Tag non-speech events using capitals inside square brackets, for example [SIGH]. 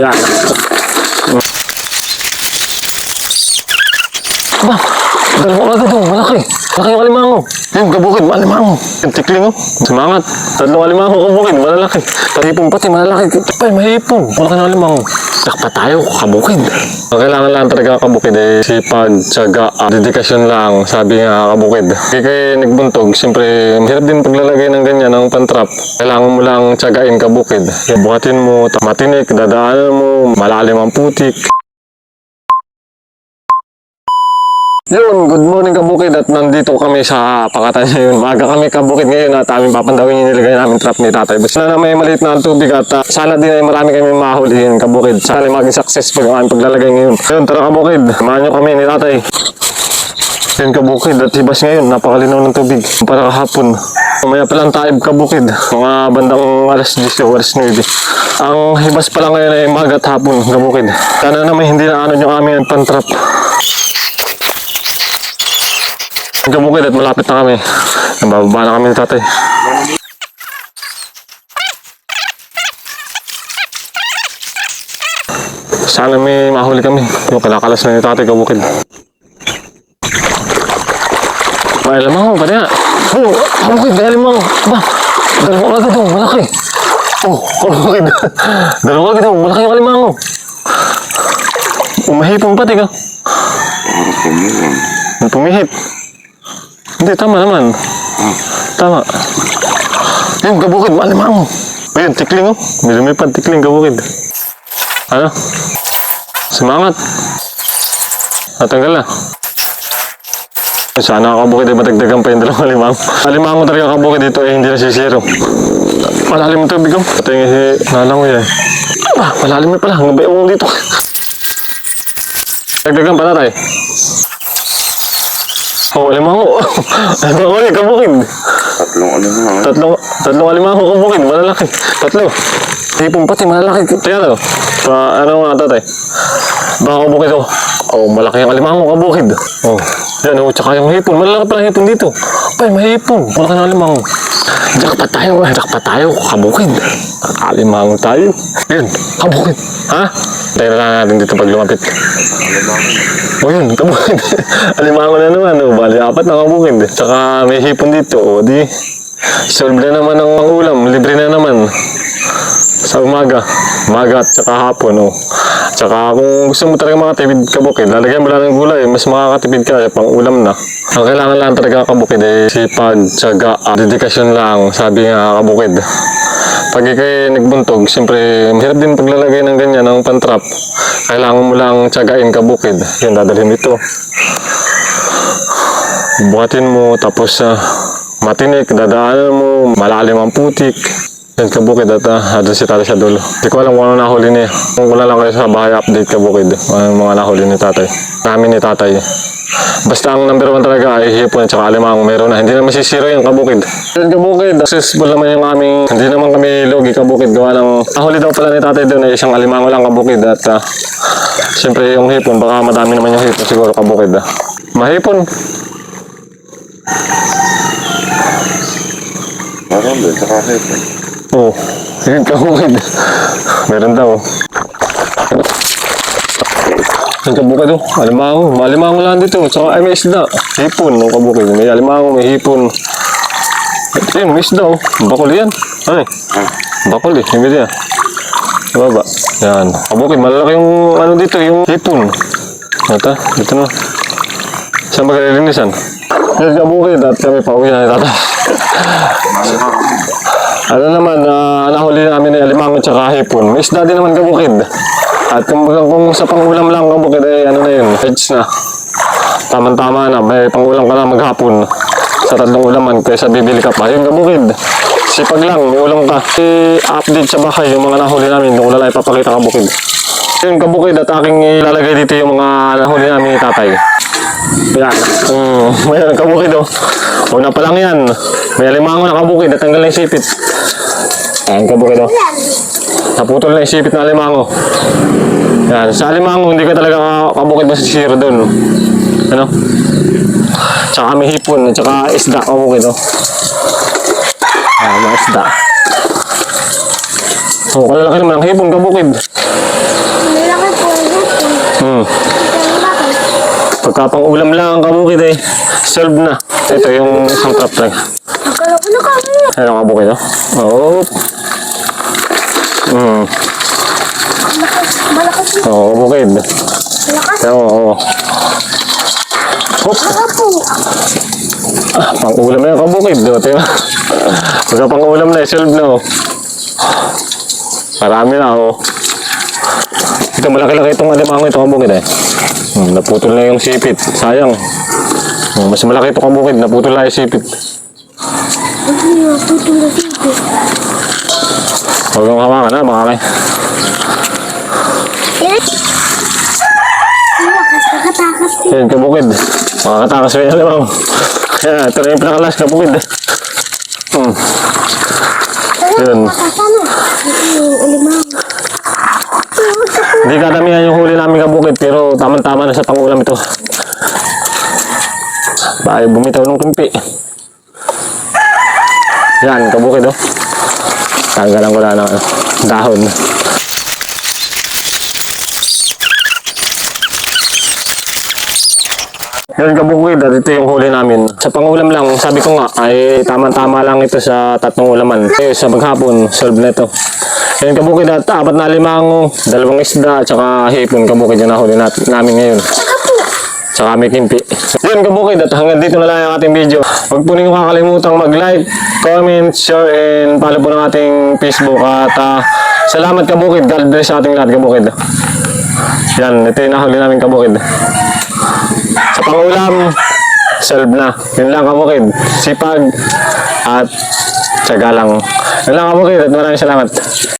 Yan. Ba, dalawa agad oh, malaki. Malaki yung alimango. Yung kabukid, alimango. Tikling oh, sumangat. Tatlong alimango kabukid, malalaki. Mahipon pati, malalaki. Pay, mahipon. Malaki ng alimango. Sakpa tayo, kabukid. Ang kailangan lang talaga kabukid eh, sipag, tsaga, dedikasyon lang, sabi nga kabukid. Kaya kayo nagbuntog, siyempre, mahirap din paglalagay ng ganyan, ng pantrap. Kailangan mo lang tsagain kabukid. Buhatin mo, matinik, dadaanan mo, malalim ang putik. Yun, good morning kabukid at nandito kami sa pakatan [LAUGHS] ngayon. Maaga kami kabukid ngayon at aming papandawin yung nilagay namin trap ni tatay. Basta na may maliit na tubig at ah, sana din ay marami kami mahulihin kabukid. Sana ay maging successful ang aming paglalagay ngayon. Yun, tara kabukid. Samahan nyo kami ni tatay. Yun kabukid at hibas ngayon. Napakalinaw ng tubig. Para kahapon. Mamaya pa lang taib kabukid. Mga bandang alas 10 o alas 9. Ang hibas pa lang ngayon ay magat hapon kabukid. Sana naman hindi na ano yung aming pantrap. Kabukid at malapit na kami. Nabababa na kami ni tatay. Sana may mahuli kami. Yung kalakalas na ni tatay kabukid. May alam ako, pati nga. Oh, kabukid, may alam ako. Ba, dalawa agad oh, malaki. Oh, kabukid. [LAUGHS] dalawa agad oh, malaki yung alimango. Umahipong pati ka. May pumihip. Hindi, tama naman. Tama. Yung kabukid, malimang. Ayun, tikling oh. May lumipad, tikling, kabukid. Ano? Sumangat. Natanggal na. Sana ako kabukid ay matagdagan pa yung dalawang alimang. Alimango talaga kabukid dito ay hindi nasisiro. Malalim ang tubig oh. Ito yung si nalangoy eh. Ah, malalim na pala. Ang dito. Dagdagan pa na tayo. Oh, alimango. Alimango ulit, kabukid. Tatlong ano na. Tatlong, tatlong alimango kabukid, malalaki. Tatlo. Hipong pati, malalaki. Teka na. Pa, ano nga tatay? Baka kabukid oh. Oh, malaki ang alimango kabukid. Oh. Yan oh, tsaka yung hipon. Malalaki pala hipon dito. Pay, may hipon. Malaki ng alimango. Jackpot tayo. Jackpot tayo. Kabukid. Alimango tayo. Yun, kabukid. Ha? Tayo na natin dito pag lumapit. O yun, kabukid. [LAUGHS] Alimango na naman. O, bali, apat na kabukid. Tsaka may hipon dito. O, di. Solve na naman ang ulam. Libre na naman. Sa umaga. Umaga at saka hapon. O. Tsaka kung gusto mo talaga mga tipid kabukid, lalagyan mo lang ng gulay. Mas makakatipid ka pang ulam na. Ang kailangan lang talaga kabukid ay sipag, tsaga, dedikasyon lang. Sabi nga kabukid. Pag ikay nagbuntog, siyempre, mahirap din paglalagay ng ganyan, ng pantrap. Kailangan mo lang tsagain kabukid. Yun, dadalhin ito. Buhatin mo, tapos ah, matinik, dadaanan mo, malalim ang putik. Yan kabukid at uh, doon si tatay sa dulo. Hindi ko alam kung ano nahuli niya. Kung wala lang kayo sa bahay update kabukid. Ano yung mga nahuli ni tatay. Namin ni tatay. Basta ang number one talaga ay hipon at saka alimang meron na. Hindi na masisiro yung kabukid. Yan kabukid. Successful naman yung aming, hindi naman kami logi kabukid. Gawa ng, nahuli daw pala ni tatay doon ay isang alimango lang kabukid. At uh, siyempre yung hipon, baka madami naman yung hipon siguro kabukid. ah. Mahipon. Din, saka hipon. Oh, yun kabukid. Meron daw. Yung kabukid oh. Alimango. Malimango lang dito. Tsaka ay may isda. Hipon. Yung kabukid. May alimango, may hipon. Ito yun, may isda oh. Bakul yan. Ay. Bakul eh. Yung ganyan. Baba. Yan. Kabukid. Malalaki yung ano dito. Yung hipon. Ito. Dito na. Saan ba kalilinisan? Yan kabukid. At kami pauwi na ni. Ano naman, ah, nahuli namin ng alimango at saka hipon. May isda din naman kabukid. At kung, kung sa pangulam lang kabukid, ay ano na yun, heads na. Tama-tama na, may pangulam ka na maghapon. Sa tatlong ulaman, kaysa bibili ka pa. Yun kabukid. Sipag lang, ulam ka. I-update sa bahay yung mga nahuli namin. Kung wala ipapakita kabukid. Yun kabukid at aking ilalagay dito yung mga nahuli namin ni tatay. Yan. Mm, mayroon kabukid oh. Una pa lang yan. May alimango na kabukid. Natanggal na yung sipit. Ayan kabukid oh. Naputol na yung sipit na alimango. Yan. Sa alimango, hindi ka talaga kabukid masisira doon. Ano? Tsaka may hipon. Tsaka isda kabukid oh. Ayan, mga isda. Oh, kalalaki naman ang hipon kabukid. Malaki po ang hipon. Hmm. Pero bakit? Pagka pang ulam lang ang kabukid eh. Solve na. Ito yung isang trap lang. Akala ko na kami. Ano kabukid oh? Oo. Hmm. Malakas, malakas, Oo, kabukid. malakas. Oo, oo. Hop. Ah, pang ulam na yung kabukid. Oh, diba? Pagka pang ulam na, solve na oh. Marami na oh. Ito malaki-laki itong alimango ito kabukid eh. Hmm, naputol na yung sipit. Sayang. Hmm, mas malaki ito kabukid. Naputol na yung sipit. Nga, tutong na dito. Huwag kang hawakan ha. Eh? Malakas, nakatakas din. Yan, kabukid. Makakatakas pa yung alimango. Yan, ito na yung pinakalas kabukid. Hmm. Yun. Nakasana. Yung ulimaw. Hindi kadamihan yung huli namin kabukid, pero tamang-tama na sa pangulam ito. Bahay bumitaw ng kumpi. Yan, kabukid oh. Tanggalan ko na ng ano, dahon. Yan kabukid, at ito yung huli namin. Sa pangulam lang, sabi ko nga, ay tamang-tama lang ito sa tatlong ulaman. Eh, sa maghapon, solve na ito. Yan kabukid at apat na limango, dalawang isda, at saka hipon kabukid yung nahuli nat namin ngayon. Tsaka may kimpi. Yun kabukid at hanggang dito na lang ang ating video. Huwag po niyo kakalimutan mag-like, comment, share, and follow po ng ating Facebook. At ah, salamat kabukid. God bless sa ating lahat kabukid. Yan, ito yung nahuli namin kabukid. Sa pangulam, solve na. Yun lang kabukid. Sipag at tsaga lang. Yun lang kabukid at maraming salamat.